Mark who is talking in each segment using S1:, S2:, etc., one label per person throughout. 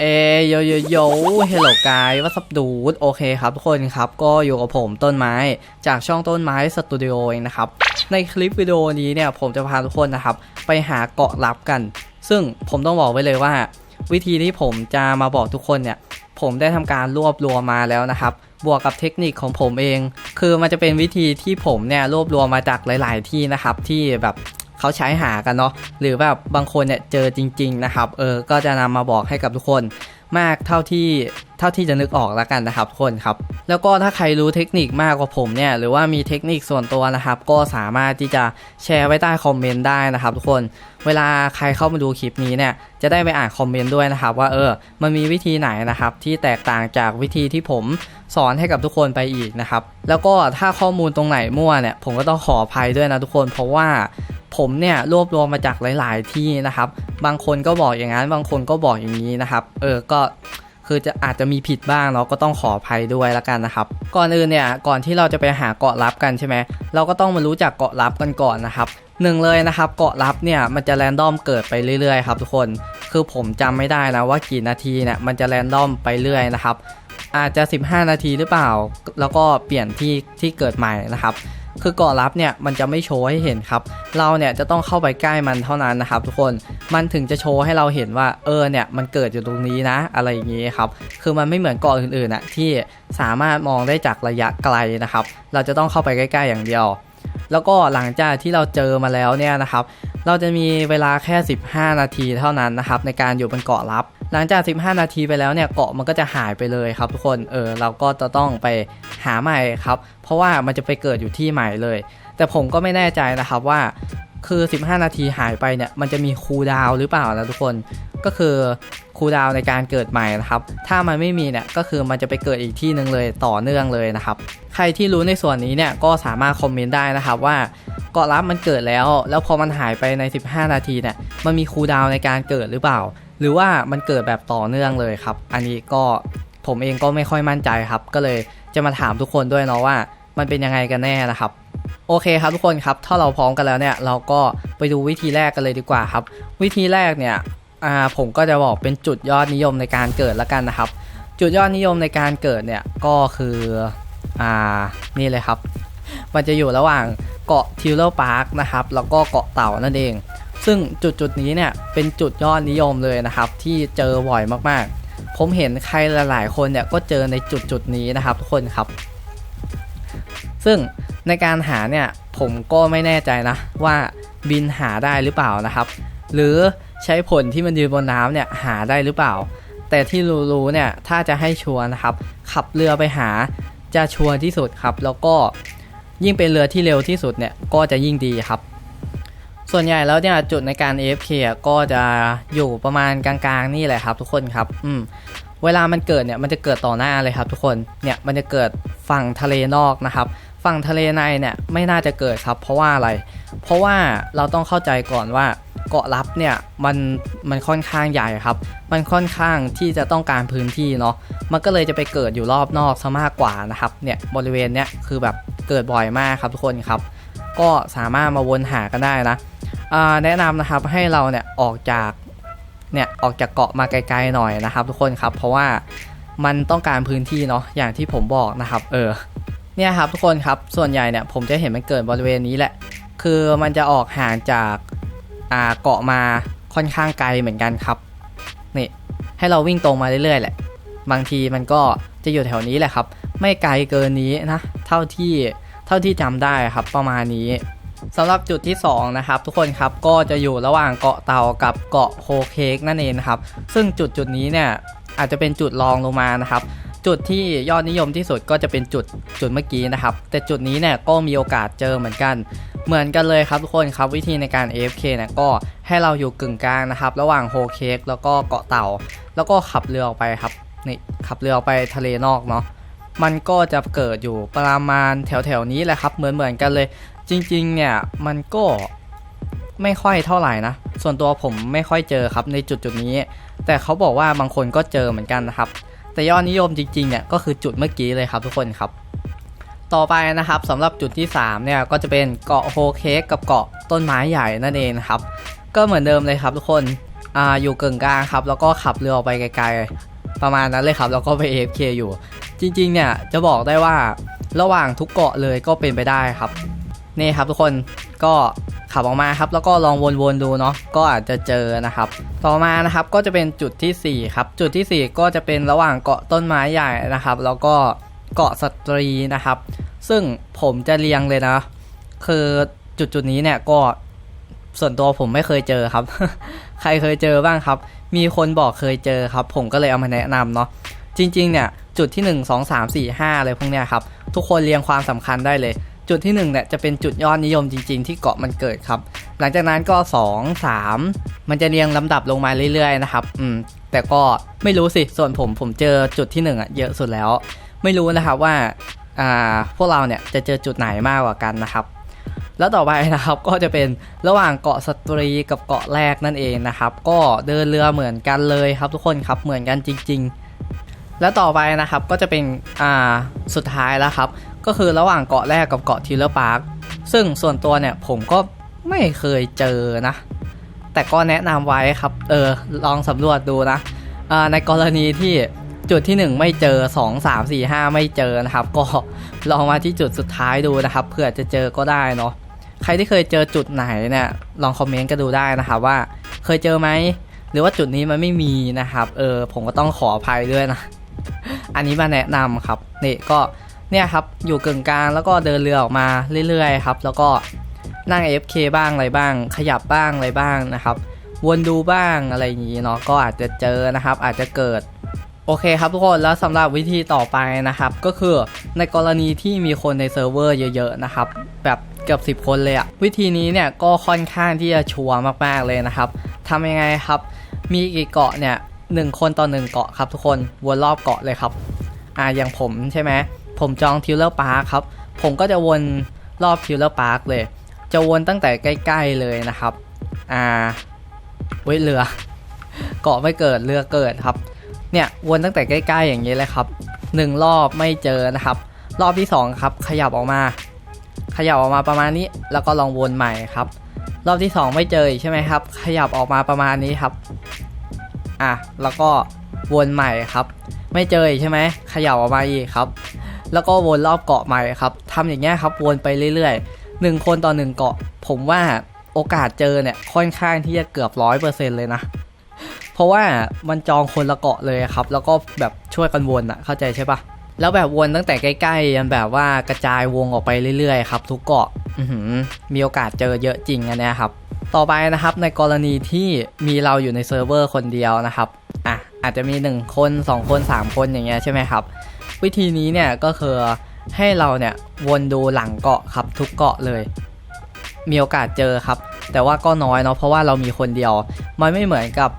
S1: เอโยโยโยเฮลโลกายวัสดูดโอเคครับทุกคนครับ ก็อยู่กับผมต้นไม้จากช่องต้นไม้สตูดิโอเองนะครับ ในคลิปวิดีโอนี้เนี่ยผมจะพาทุกคนนะครับ ไปหาเกาะลับกัน ซึ่งผมต้องบอกไว้เลยว่า วิธีที่ผมจะมาบอกทุกคนเนี่ยผมได้ทำการรวบรวมมาแล้วนะครับ บวกกับเทคนิคของผมเอง คือมันจะเป็นวิธีที่ผมเนี่ยรวบรวมมาจากหลาย ๆ ที่นะครับ ที่แบบ เขาใช้หากันเนาะหรือแบบบางคนเนี่ยเจอจริง ๆ นะครับ เออก็จะนำมาบอกให้กับทุกคนมากเท่าที่ เท่าที่จะนึกออกแล้วกันนะครับทุกคนครับแล้วก็ถ้าใครรู้เทคนิคมากกว่าผมเนี่ยหรือว่ามีเทคนิคส่วนตัวนะครับก็สามารถที่จะแชร์ไว้ใต้คอมเมนต์ได้นะครับทุกคนเวลาใครเข้ามาดูคลิปนี้เนี่ยจะได้ไปอ่านคอมเมนต์ด้วยนะครับว่าเออมันมีวิธีไหนนะครับที่แตกต่างจากวิธีที่ผมสอนให้กับทุกคนไปอีกนะครับแล้วก็ถ้าข้อมูลตรงไหนมั่วเนี่ยผมก็ต้องขออภัยด้วยนะทุกคนเพราะว่าผมเนี่ยรวบรวมมาจากหลาย ๆ ที่นะครับ บางคนก็บอกอย่างนั้น บางคนก็บอกอย่างนี้นะครับ เออ ก็ คือจะอาจจะมีผิดบ้างเนาะก็ต้องขออภัยด้วยละกันนะครับ ก่อนอื่นเนี่ยก่อนที่เราจะไปหาเกาะลับกันใช่ไหมเราก็ต้องมารู้จักเกาะลับกันก่อนนะครับหนึ่งเลยนะครับเกาะลับเนี่ยมันจะแรนดอมเกิดไปเรื่อยๆครับทุกคนคือผมจำไม่ได้นะว่ากี่นาทีเนี่ยมันจะแรนดอมไปเรื่อยนะครับอาจจะ 15 นาทีหรือเปล่า แล้วก็เปลี่ยนที่ที่เกิดใหม่นะครับ คือเกาะลับเนี่ยมันจะไม่โชว์ให้เห็นครับ เราเนี่ยจะต้องเข้าไปใกล้มันเท่านั้นนะครับ ทุกคนมันถึงจะโชว์ให้เราเห็นว่าเออเนี่ยมันเกิดอยู่ตรงนี้นะ อะไรอย่างนี้ครับ คือมันไม่เหมือนเกาะอื่นๆอะที่สามารถมองได้จากระยะไกลนะครับ เราจะต้องเข้าไปใกล้ ๆ อย่างเดียว แล้วก็หลังจากที่เราเจอมาแล้วเนี่ยนะครับ เราจะมีเวลาแค่ 15 นาทีเท่านั้นนะครับในการอยู่บนเกาะลับ หลังจาก 15 นาทีไปแล้วเนี่ยเกาะมันก็จะหายไปเลยครับทุกคนเออเราก็จะต้องไปหาใหม่ครับ เพราะว่ามันจะไปเกิดอยู่ที่ใหม่เลย แต่ผมก็ไม่แน่ใจนะครับว่าคือ 15 นาทีหายไปเนี่ยมันจะมีคูดาวหรือเปล่านะทุกคนก็คือคูดาวในการเกิดใหม่นะครับ ถ้ามันไม่มีเนี่ยก็คือมันจะไปเกิดอีกที่หนึ่งเลยต่อเนื่องเลยนะครับ ใครที่รู้ในส่วนนี้เนี่ยก็สามารถคอมเมนต์ได้นะครับว่าเกาะลับมันเกิดแล้ว แล้วพอมันหายไปใน 15 นาทีเนี่ยมันมีคูดาวในการเกิดหรือเปล่า หรือว่ามันเกิดแบบต่อเนื่องเลยครับ อันนี้ก็ผมเองก็ไม่ค่อยมั่นใจครับ ก็เลยจะมาถามทุกคนด้วยเนาะว่า มันเป็นยังไงกันแน่นะครับ โอเคครับทุกคนครับถ้าเราพร้อมกันแล้วเนี่ย เราก็ไปดูวิธีแรกกันเลยดีกว่าครับ วิธีแรกเนี่ยผมก็จะบอกเป็นจุดยอดนิยมในการเกิดล้วกันนะครับ จุดยอดนิยมในการเกิดเนี่ยก็คืออ่านี่เลยครับ มันจะอยู่ระหว่างเกาะทิวเลอร์พาร์คนะครับ แล้วก็เกาะเต่านั่นเอง ซึ่งจุดจุดๆนี้เนี่ยเป็นจุดยอดนิยมเลยนะครับ ที่เจอบ่อยมากๆ ผมเห็นใครหลาย ๆ คนเนี่ยก็เจอในจุดจุดๆนี้นะครับทุกคนครับ ซึ่งในการหาเนี่ยผมก็ไม่แน่ใจนะว่าบินหาได้หรือเปล่านะครับ หรือใช้ผลที่มันยืนบนน้ำเนี่ยหาได้หรือเปล่า แต่ที่รู้ๆเนี่ยถ้าจะให้ชัวร์นะครับ ขับเรือไปหาจะชัวร์ที่สุดครับ แล้วก็ยิ่งเป็นเรือที่เร็วที่สุดเนี่ยก็จะยิ่งดีครับ ส่วนใหญ่แล้วเนี่ยจุดในการ AFK ก็จะอยู่ประมาณกลางๆนี่แหละครับ ทุกคนครับอืมเวลามันเกิดเนี่ยมันจะเกิดต่อหน้าเลยครับ ทุกคนเนี่ยมันจะเกิดฝั่งทะเลนอกนะครับฝั่งทะเลในเนี่ยไม่น่าจะเกิดครับ เพราะว่าอะไร เพราะว่าเราต้องเข้าใจก่อนว่าเกาะลับเนี่ยมันมันค่อนข้างใหญ่ครับ มันค่อนข้างที่จะต้องการพื้นที่เนาะมันก็เลยจะไปเกิดอยู่รอบนอกซะมากกว่านะครับเนี่ยบริเวณเนี้ยคือแบบเกิดบ่อยมากครับทุกคนครับ ก็สามารถมาวนหากันได้นะ แนะนำนะครับให้เราเนี่ยออกจากเนี่ยออกจากเกาะมาไกลๆหน่อยนะครับ ทุกคนครับเพราะว่ามันต้องการพื้นที่เนาะอย่างที่ผมบอกนะครับ เออเนี่ยครับทุกคนครับส่วนใหญ่เนี่ยผมจะเห็นมันเกิดบริเวณนี้แหละ คือมันจะออกห่างจากอ่าเกาะมาค่อนข้างไกลเหมือนกันครับนี่ให้เราวิ่งตรงมาเรื่อยๆแหละ บางทีมันก็จะอยู่แถวนี้แหละครับ ไม่ไกลเกินนี้นะ เท่าที่เท่าที่จำได้ครับประมาณนี้ สำหรับจุดที่สองนะครับ ทุกคนครับก็จะอยู่ระหว่างเกาะเต่ากับเกาะโฮเค้กนั่นเองนะครับ ซึ่งจุดจุดนี้เนี่ยอาจจะเป็นจุดรองลงมานะครับ จุดที่ยอดนิยมที่สุดก็จะเป็นจุดจุดเมื่อกี้นะครับ แต่จุดนี้เนี่ยก็มีโอกาสเจอเหมือนกัน เหมือนกันเลยครับทุกคนครับวิธีในการ AFK เนี่ยก็ให้เราอยู่กึ่งกลางนะครับ ระหว่างโฮเค้กแล้วก็เกาะเต่า แล้วก็ขับเรือออกไปครับนี่ขับเรือออกไปทะเลนอกเนาะ มันก็จะเกิดอยู่ประมาณแถวแถวๆนี้แหละครับ เหมือนเหมือนกันเลย จริงๆ เนี่ยมันก็ไม่ค่อยเท่าไหร่นะ ส่วนตัวผมไม่ค่อยเจอครับในจุดจุดนี้ แต่เขาบอกว่าบางคนก็เจอเหมือนกันนะครับ แต่ยอดนิยมจริงๆ เนี่ยก็คือจุดเมื่อกี้เลยครับทุกคนครับ ต่อไปนะครับสำหรับจุดที่ 3 เนี่ยก็จะเป็นเกาะโฮเค้กกับเกาะต้นไม้ใหญ่นั่นเองนะครับ ก็เหมือนเดิมเลยครับทุกคนอ่าอยู่กึ่งกลางครับ แล้วก็ขับเรือออกไปไกลๆ ประมาณนั้นเลยครับ แล้วก็ไป AFK อยู่ จริงๆเนี่ยจะบอกได้ว่าระหว่างทุกเกาะเลยก็เป็นไปได้ครับ นี่ครับทุกคนก็ขับออกมาครับแล้วก็ลองวนๆดูเนาะก็อาจจะเจอนะครับ ต่อมานะครับก็จะเป็นจุดทีสี่4 ครับ จุดทีสี่ 4 ก็จะเป็นระหว่างเกาะต้นไม้ใหญ่นะครับ แล้วก็เกาะสตรีนะครับ ซึ่งผมจะเรียงเลยนะ คือจุดจุดๆนี้เนี่ยก็ส่วนตัวผมไม่เคยเจอครับ ใครเคยเจอบ้างครับ มีคนบอกเคยเจอครับ ผมก็เลยเอามาแนะนำเนาะจริง ๆ เนี่ย จุดที่ 1 2 3 4 5 อะไรพวกเนี้ยครับ ทุกคนเรียงความสำคัญได้เลย จุดที่1เนี่ยจะเป็นจุดยอดนิยมจริง ๆ ที่เกาะมันเกิดครับ หลังจากนั้นก็ 2 3 มันจะเรียงลำดับลงมาเรื่อยๆนะครับอืมแต่ก็ไม่รู้สิส่วนผมผมเจอจุดที่1อะเยอะสุดแล้ว ไม่รู้นะครับว่าอ่าพวกเราเนี่ยจะเจอจุดไหนมากกว่ากันนะครับแล้วต่อไปนะครับก็จะเป็นระหว่างเกาะสตรีกับเกาะแรกนั่นเองนะครับ ก็เดินเรือเหมือนกันเลยครับทุกคนครับเหมือนกันจริง ๆ แล้วต่อไปนะครับก็จะเป็นอ่าสุดท้ายแล้วครับ ก็คือระหว่างเกาะแรกกับเกาะทิลเลอร์พาร์คซึ่งส่วนตัวเนี่ยผมก็ไม่เคยเจอนะ แต่ก็แนะนำไว้ครับ เออลองสำรวจดูนะอ่าในกรณีที่จุดที่ 1 ไม่เจอ 2 3 4 5 ไม่เจอนะครับ ก็ลองมาที่จุดสุดท้ายดูนะครับเผื่อจะเจอก็ได้เนาะใครที่เคยเจอจุดไหนเนี่ยลองคอมเมนต์กันดูได้นะครับว่าเคยเจอไหมหรือว่าจุดนี้มันไม่มีนะครับ เออผมก็ต้องขออภัยด้วยนะ อันนี้มาแนะนำครับนี่ก็เนี่ยครับอยู่กึ่งกลางแล้วก็เดินเรือออกมาเรื่อยๆครับแล้วก็นั่ง AFK บ้างอะไรบ้าง ขยับบ้างอะไรบ้างนะครับวนดูบ้างอะไรอย่างนี้เนาะก็อาจจะเจอนะครับ อาจจะเกิดโอเคครับทุกคนแล้วสำหรับวิธีต่อไปนะครับ ก็คือในกรณีที่มีคนในเซิร์ฟเวอร์เยอะๆนะครับ แบบเกือบ10 คนเลยอะวิธีนี้เนี่ยก็ค่อนข้างที่จะชัวร์มากๆเลยนะครับทำยังไงครับ มีกี่เกาะเนี่ย หนึ่งคนต่อหนึ่งเกาะครับทุกคนวนรอบเกาะเลยครับอ่าอย่างผมใช่ไหมผมจองทิวเลอร์พาร์คครับ ผมก็จะวนรอบทิวเลอร์พาร์คเลย จะวนตั้งแต่ใกล้ ๆเลยนะครับอ่าเว้ยเรือเกาะไม่เกิดเรือเกิดครับ เนี่ยวนตั้งแต่ใกล้ ๆ อย่างนี้เลยครับหนึ่งรอบไม่เจอนะครับ รอบที่สองครับขยับออกมา ขยับออกมาประมาณนี้แล้วก็ลองวนใหม่ครับ รอบที่สองไม่เจอใช่ไหมครับ ขยับออกมาประมาณนี้ครับ อะแล้วก็วนใหม่ครับ ไม่เจอใช่ไหมขยับออกมาอีกครับ แล้วก็วนรอบเกาะใหม่ครับทำอย่างเงี้ยครับวนไปเรื่อยๆหนึ่งคนต่อหนึ่งเกาะ ผมว่าโอกาสเจอเนี่ยค่อนข้างที่จะเกือบร้อยเปอร์เซ็นต์เลยนะเพราะว่ามันจองคนละเกาะเลยครับ แล้วก็แบบช่วยกันวนอะเข้าใจใช่ปะแล้วแบบวนตั้งแต่ใกล้ๆยันแบบว่ากระจายวงออกไปเรื่อยๆครับ ทุกเกาะมีโอกาสเจอเยอะจริงอันเนี้ยครับ ต่อไปนะครับในกรณีที่มีเราอยู่ในเซิร์ฟเวอร์คนเดียวนะครับอะอาจจะมี 1 คน 2 คน 3 คนอย่างเงี้ยใช่ไหมครับ วิธีนี้เนี่ยก็คือให้เราเนี่ยวนดูหลังเกาะครับทุกเกาะเลย มีโอกาสเจอครับ แต่ว่าก็น้อยเนาะเพราะว่าเรามีคนเดียว มันไม่เหมือนกับ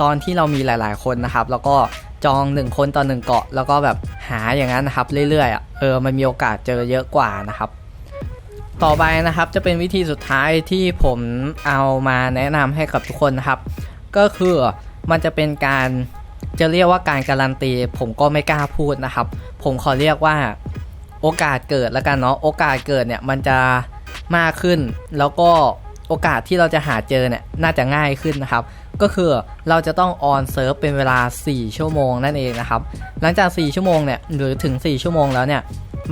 S1: ตอนที่เรามีหลาย ๆ คนนะครับ แล้วก็จอง 1 คนต่อ1เกาะ แล้วก็แบบหาอย่างนั้นนะครับ เรื่อยๆอะเออมันมีโอกาสเจอเยอะกว่านะครับ ต่อไปนะครับจะเป็นวิธีสุดท้ายที่ผมเอามาแนะนำให้กับทุกคนนะครับ ก็คือมันจะเป็นการจะเรียกว่าการการันตี ผมก็ไม่กล้าพูดนะครับ ผมขอเรียกว่าโอกาสเกิดแล้วกันเนาะโอกาสเกิดเนี่ยมันจะมากขึ้น แล้วก็โอกาสที่เราจะหาเจอเนี่ยน่าจะง่ายขึ้นนะครับ ก็คือเราจะต้องออนเซิร์ฟเป็นเวลา 4 ชั่วโมงนั่นเองนะครับ หลังจาก 4 ชั่วโมงเนี่ยหรือถึง 4 ชั่วโมงแล้วเนี่ย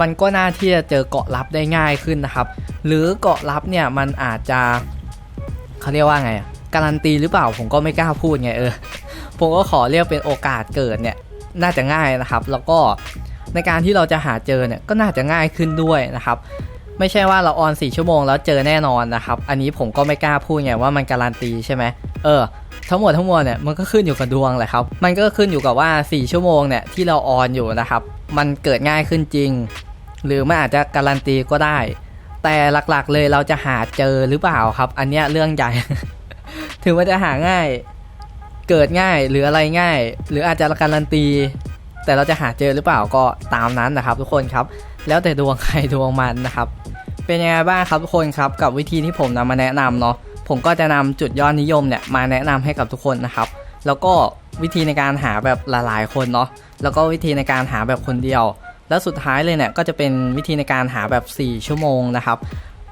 S1: มันก็น่าที่จะเจอเกาะลับได้ง่ายขึ้นนะครับ หรือเกาะลับเนี่ยมันอาจจะเขาเรียกว่าไงการันตีหรือเปล่าผมก็ไม่กล้าพูดไงเออผมก็ขอเรียกเป็นโอกาสเกิดเนี่ยน่าจะง่ายนะครับ แล้วก็ในการที่เราจะหาเจอเนี่ยก็น่าจะง่ายขึ้นด้วยนะครับ ไม่ใช่ว่าเราออน 4 ชั่วโมงแล้วเจอแน่นอนนะครับ อันนี้ผมก็ไม่กล้าพูดไงว่ามันการันตีใช่ไหมเออ ทั้งหมดทั้งมวลเนี่ยมันก็ขึ้นอยู่กับดวงแหละครับ มันก็ขึ้นอยู่กับว่า 4 ชั่วโมงเนี่ยที่เราออนอยู่นะครับ มันเกิดง่ายขึ้นจริง หรือมันอาจจะการันตีก็ได้ แต่หลักๆเลยเราจะหาเจอหรือเปล่าครับ อันเนี้ยเรื่องใหญ่ ถึงว่าจะหาง่าย เกิดง่ายหรืออะไรง่าย หรืออาจจะการันตี แต่เราจะหาเจอหรือเปล่าก็ตามนั้นนะครับ ทุกคนครับ แล้วแต่ดวงใครดวงมันนะครับ เป็นยังไงบ้างครับทุกคนครับ กับวิธีที่ผมนำมาแนะนำเนาะ ผมก็จะนำจุดยอดนิยมเนี่ยมาแนะนำให้กับทุกคนนะครับ แล้วก็วิธีในการหาแบบหลายๆคนเนาะแล้วก็วิธีในการหาแบบคนเดียว แล้วสุดท้ายเลยเนี่ยก็จะเป็นวิธีในการหาแบบ 4 ชั่วโมงนะครับ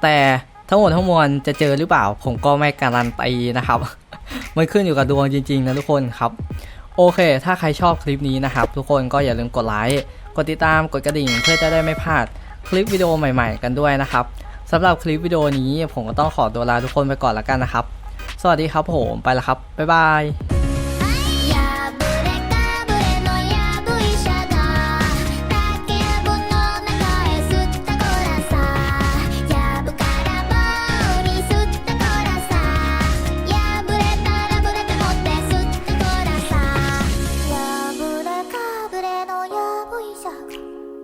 S1: แต่ทั้งหมดทั้งมวลจะเจอหรือเปล่า ผมก็ไม่การันตีนะครับ มันขึ้นอยู่กับดวงจริง ๆ นะทุกคนครับ โอเค ถ้าใครชอบคลิปนี้นะครับ ทุกคนก็อย่าลืมกดไลค์กดติดตามกดกระดิ่ง เพื่อจะได้ไม่พลาดคลิปวิดีโอใหม่ ๆ กันด้วยนะครับ สำหรับคลิปวิดีโอนี้ผมก็ต้องขอตัวลาทุกคนไปก่อนแล้วกันนะครับ สวัสดีครับผมไปแล้วครับ บ๊ายบาย